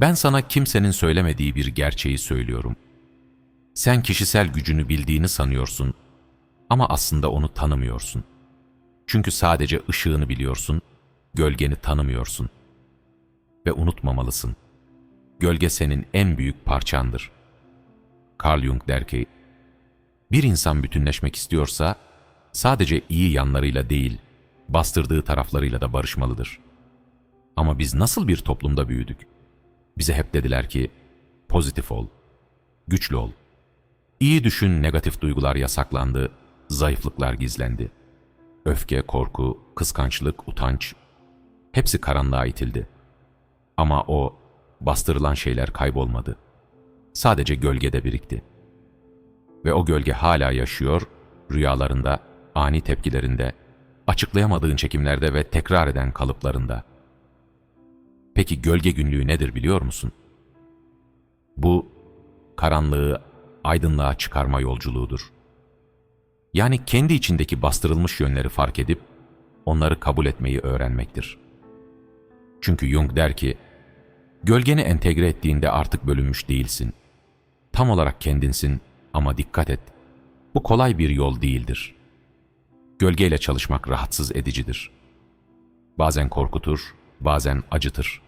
Ben sana kimsenin söylemediği bir gerçeği söylüyorum. Sen kişisel gücünü bildiğini sanıyorsun ama aslında onu tanımıyorsun. Çünkü sadece ışığını biliyorsun, gölgeni tanımıyorsun. Ve unutmamalısın. Gölge senin en büyük parçandır. Carl Jung der ki, bir insan bütünleşmek istiyorsa sadece iyi yanlarıyla değil, bastırdığı taraflarıyla da barışmalıdır. Ama biz nasıl bir toplumda büyüdük? Bize hep dediler ki, pozitif ol, güçlü ol. İyi düşün, negatif duygular yasaklandı, zayıflıklar gizlendi. Öfke, korku, kıskançlık, utanç, hepsi karanlığa itildi. Ama o, bastırılan şeyler kaybolmadı. Sadece gölgede birikti. Ve o gölge hala yaşıyor, rüyalarında, ani tepkilerinde, açıklayamadığın çekimlerde ve tekrar eden kalıplarında. Peki gölge günlüğü nedir biliyor musun? Bu, karanlığı aydınlığa çıkarma yolculuğudur. Yani kendi içindeki bastırılmış yönleri fark edip, onları kabul etmeyi öğrenmektir. Çünkü Jung der ki, gölgeni entegre ettiğinde artık bölünmüş değilsin. Tam olarak kendinsin ama dikkat et, bu kolay bir yol değildir. Gölgeyle çalışmak rahatsız edicidir. Bazen korkutur, bazen acıtır.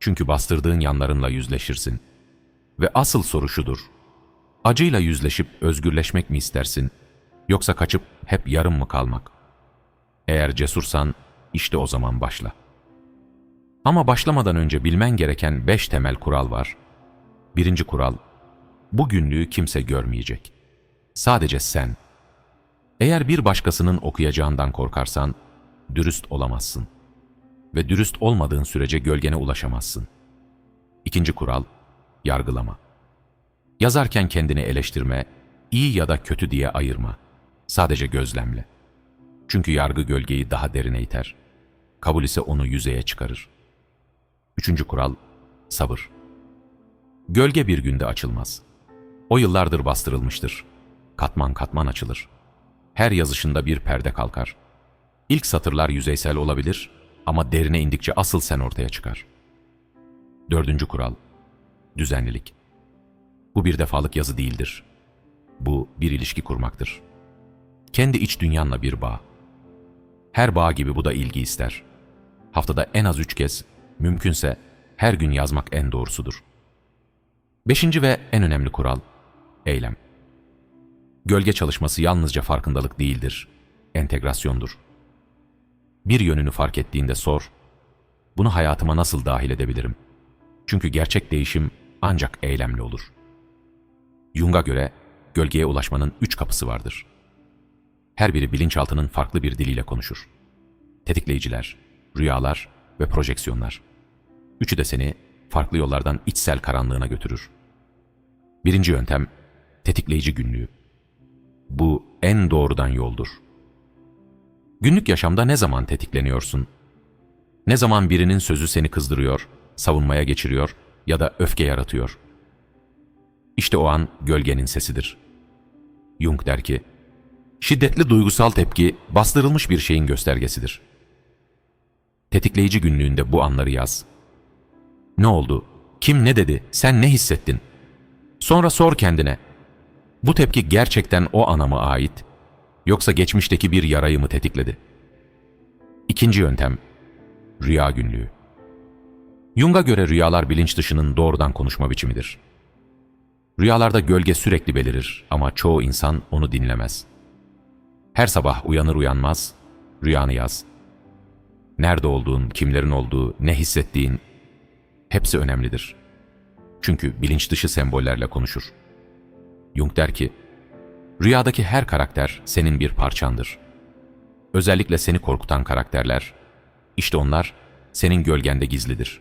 Çünkü bastırdığın yanlarınla yüzleşirsin. Ve asıl soru şudur. Acıyla yüzleşip özgürleşmek mi istersin, yoksa kaçıp hep yarım mı kalmak? Eğer cesursan, işte o zaman başla. Ama başlamadan önce bilmen gereken beş temel kural var. Birinci kural, bu günlüğü kimse görmeyecek. Sadece sen. Eğer bir başkasının okuyacağından korkarsan, dürüst olamazsın. Ve dürüst olmadığın sürece gölgene ulaşamazsın. İkinci kural, yargılama. Yazarken kendini eleştirme, iyi ya da kötü diye ayırma. Sadece gözlemle. Çünkü yargı gölgeyi daha derine iter. Kabul ise onu yüzeye çıkarır. Üçüncü kural, sabır. Gölge bir günde açılmaz. O yıllardır bastırılmıştır. Katman katman açılır. Her yazışında bir perde kalkar. İlk satırlar yüzeysel olabilir ama derine indikçe asıl sen ortaya çıkar. Dördüncü kural, düzenlilik. Bu bir defalık yazı değildir. Bu bir ilişki kurmaktır. Kendi iç dünyanla bir bağ. Her bağ gibi bu da ilgi ister. Haftada en az üç kez, mümkünse her gün yazmak en doğrusudur. Beşinci ve en önemli kural, eylem. Gölge çalışması yalnızca farkındalık değildir, entegrasyondur. Bir yönünü fark ettiğinde sor, bunu hayatıma nasıl dahil edebilirim? Çünkü gerçek değişim ancak eylemle olur. Jung'a göre gölgeye ulaşmanın üç kapısı vardır. Her biri bilinçaltının farklı bir diliyle konuşur. Tetikleyiciler, rüyalar ve projeksiyonlar. Üçü de seni farklı yollardan içsel karanlığına götürür. Birinci yöntem, tetikleyici günlüğü. Bu en doğrudan yoldur. Günlük yaşamda ne zaman tetikleniyorsun? Ne zaman birinin sözü seni kızdırıyor, savunmaya geçiriyor ya da öfke yaratıyor? İşte o an gölgenin sesidir. Jung der ki, şiddetli duygusal tepki bastırılmış bir şeyin göstergesidir. Tetikleyici günlüğünde bu anları yaz. Ne oldu? Kim ne dedi? Sen ne hissettin? Sonra sor kendine. Bu tepki gerçekten o ana mı ait? Yoksa geçmişteki bir yarayı mı tetikledi? İkinci yöntem, rüya günlüğü. Jung'a göre rüyalar bilinç dışının doğrudan konuşma biçimidir. Rüyalarda gölge sürekli belirir ama çoğu insan onu dinlemez. Her sabah uyanır uyanmaz, rüyanı yaz. Nerede olduğun, kimlerin olduğu, ne hissettiğin, hepsi önemlidir. Çünkü bilinç dışı sembollerle konuşur. Jung der ki, rüyadaki her karakter senin bir parçandır. Özellikle seni korkutan karakterler, işte onlar senin gölgende gizlidir.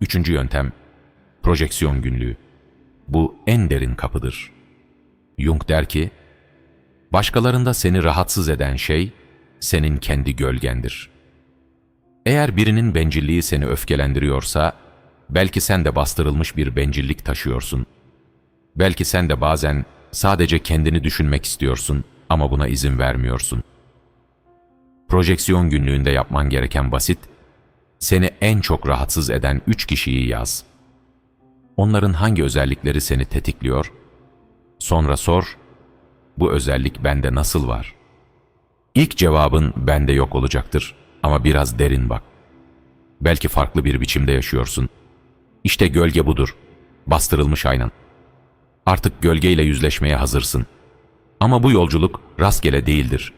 Üçüncü yöntem, projeksiyon günlüğü. Bu en derin kapıdır. Jung der ki, başkalarında seni rahatsız eden şey, senin kendi gölgendir. Eğer birinin bencilliği seni öfkelendiriyorsa, belki sen de bastırılmış bir bencillik taşıyorsun. Belki sen de bazen sadece kendini düşünmek istiyorsun ama buna izin vermiyorsun. Projeksiyon günlüğünde yapman gereken basit, Seni en çok rahatsız eden üç kişiyi yaz. Onların hangi özellikleri seni tetikliyor? Sonra sor, bu özellik bende nasıl var? İlk cevabın bende yok olacaktır ama biraz derin bak. Belki farklı bir biçimde yaşıyorsun. İşte gölge budur. Bastırılmış aynan. Artık gölgeyle yüzleşmeye hazırsın. Ama bu yolculuk rastgele değildir.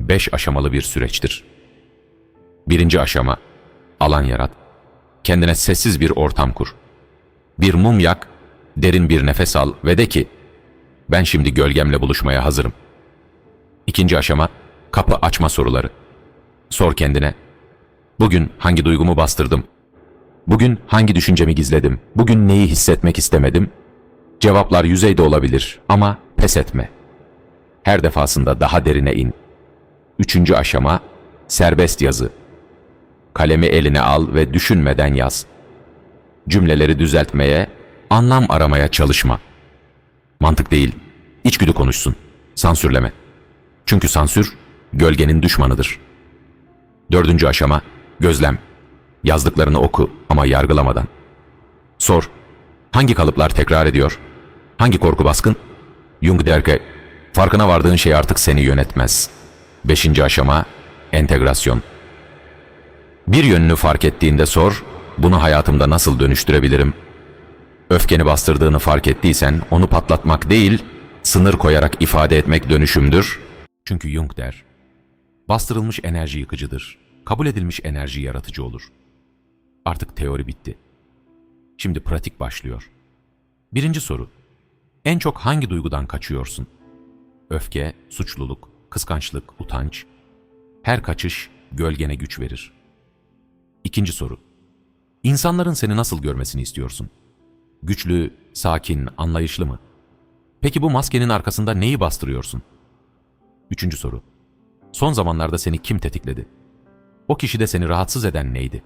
Beş aşamalı bir süreçtir. Birinci aşama, alan yarat. Kendine sessiz bir ortam kur. Bir mum yak, derin bir nefes al ve de ki, ben şimdi gölgemle buluşmaya hazırım. İkinci aşama, kapı açma soruları. Sor kendine, bugün hangi duygumu bastırdım? Bugün hangi düşüncemi gizledim? Bugün neyi hissetmek istemedim? Cevaplar yüzeyde olabilir ama pes etme. Her defasında daha derine in. Üçüncü aşama, serbest yazı. Kalemi eline al ve düşünmeden yaz. Cümleleri düzeltmeye, anlam aramaya çalışma. Mantık değil, içgüdü konuşsun. Sansürleme. Çünkü sansür, gölgenin düşmanıdır. Dördüncü aşama, gözlem. Yazdıklarını oku ama yargılamadan. Sor, hangi kalıplar tekrar ediyor? Hangi korku baskın? Jung der ki, farkına vardığın şey artık seni yönetmez. Beşinci aşama, entegrasyon. Bir yönünü fark ettiğinde sor, bunu hayatımda nasıl dönüştürebilirim? Öfkeni bastırdığını fark ettiysen onu patlatmak değil, sınır koyarak ifade etmek dönüşümdür. Çünkü Jung der, bastırılmış enerji yıkıcıdır, kabul edilmiş enerji yaratıcı olur. Artık teori bitti. Şimdi pratik başlıyor. Birinci soru, en çok hangi duygudan kaçıyorsun? Öfke, suçluluk, kıskançlık, utanç. Her kaçış gölgene güç verir. İkinci soru. İnsanların seni nasıl görmesini istiyorsun? Güçlü, sakin, anlayışlı mı? Peki bu maskenin arkasında neyi bastırıyorsun? Üçüncü soru. Son zamanlarda seni kim tetikledi? O kişide seni rahatsız eden neydi?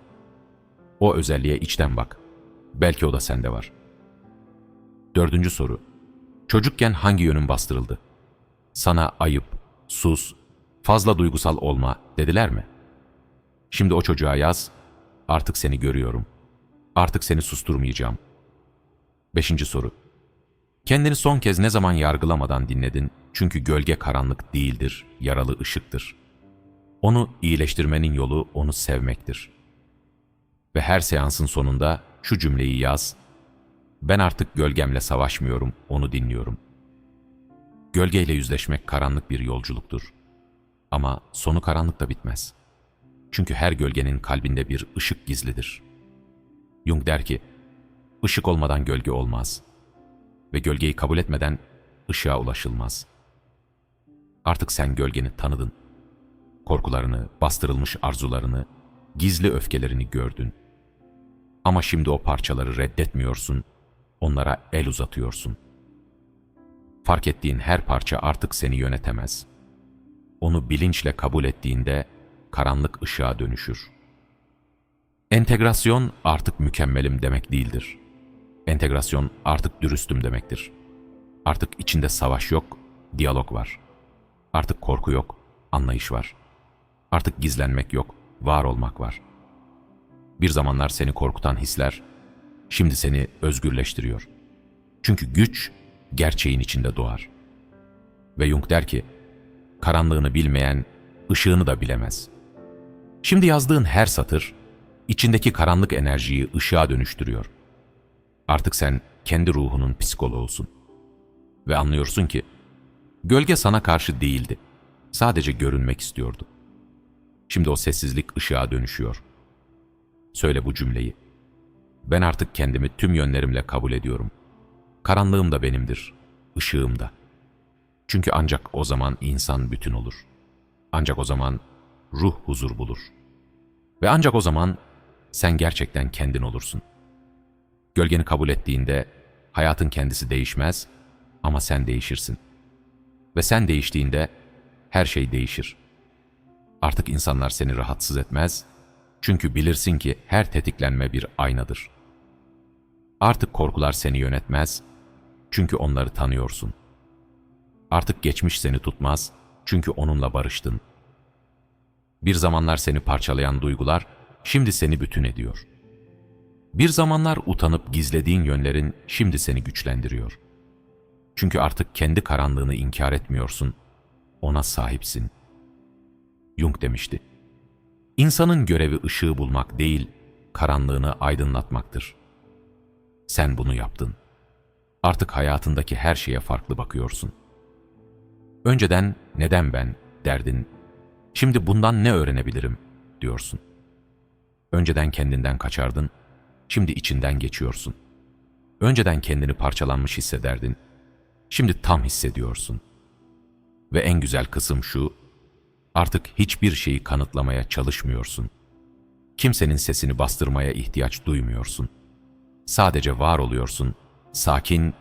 O özelliğe içten bak. Belki o da sende var. Dördüncü soru. Çocukken hangi yönün bastırıldı? Sana ayıp, sus, fazla duygusal olma dediler mi? Şimdi o çocuğa yaz, artık seni görüyorum. Artık seni susturmayacağım. Beşinci soru. Kendini son kez ne zaman yargılamadan dinledin? Çünkü gölge karanlık değildir, yaralı ışıktır. Onu iyileştirmenin yolu onu sevmektir. Ve her seansın sonunda şu cümleyi yaz. Ben artık gölgemle savaşmıyorum, onu dinliyorum. Gölgeyle yüzleşmek karanlık bir yolculuktur. Ama sonu karanlıkta bitmez. Çünkü her gölgenin kalbinde bir ışık gizlidir. Jung der ki, ışık olmadan gölge olmaz ve gölgeyi kabul etmeden ışığa ulaşılmaz. Artık sen gölgeni tanıdın. Korkularını, bastırılmış arzularını, gizli öfkelerini gördün. Ama şimdi o parçaları reddetmiyorsun, onlara el uzatıyorsun. Fark ettiğin her parça artık seni yönetemez. Onu bilinçle kabul ettiğinde karanlık ışığa dönüşür. Entegrasyon artık mükemmelim demek değildir. Entegrasyon artık dürüstüm demektir. Artık içinde savaş yok, diyalog var. Artık korku yok, anlayış var. Artık gizlenmek yok, var olmak var. Bir zamanlar seni korkutan hisler, şimdi seni özgürleştiriyor. Çünkü güç, gerçeğin içinde doğar. Ve Jung der ki, karanlığını bilmeyen, ışığını da bilemez. Şimdi yazdığın her satır, içindeki karanlık enerjiyi ışığa dönüştürüyor. Artık sen kendi ruhunun psikoloğusun. Ve anlıyorsun ki, gölge sana karşı değildi. Sadece görünmek istiyordu. Şimdi o sessizlik ışığa dönüşüyor. Söyle bu cümleyi. Ben artık kendimi tüm yönlerimle kabul ediyorum. Karanlığım da benimdir, ışığım da. Çünkü ancak o zaman insan bütün olur. Ancak o zaman ruh huzur bulur. Ve ancak o zaman sen gerçekten kendin olursun. Gölgeni kabul ettiğinde hayatın kendisi değişmez ama sen değişirsin. Ve sen değiştiğinde her şey değişir. Artık insanlar seni rahatsız etmez çünkü bilirsin ki her tetiklenme bir aynadır. Artık korkular seni yönetmez çünkü onları tanıyorsun. Artık geçmiş seni tutmaz çünkü onunla barıştın. Bir zamanlar seni parçalayan duygular şimdi seni bütün ediyor. Bir zamanlar utanıp gizlediğin yönlerin şimdi seni güçlendiriyor. Çünkü artık kendi karanlığını inkar etmiyorsun, ona sahipsin. Jung demişti. İnsanın görevi ışığı bulmak değil, karanlığını aydınlatmaktır. Sen bunu yaptın. Artık hayatındaki her şeye farklı bakıyorsun. Önceden neden ben derdin, şimdi bundan ne öğrenebilirim diyorsun. Önceden kendinden kaçardın, şimdi içinden geçiyorsun. Önceden kendini parçalanmış hissederdin, şimdi tam hissediyorsun. Ve en güzel kısım şu, artık hiçbir şeyi kanıtlamaya çalışmıyorsun. Kimsenin sesini bastırmaya ihtiyaç duymuyorsun. Sadece var oluyorsun, sakin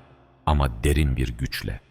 ama derin bir güçle.''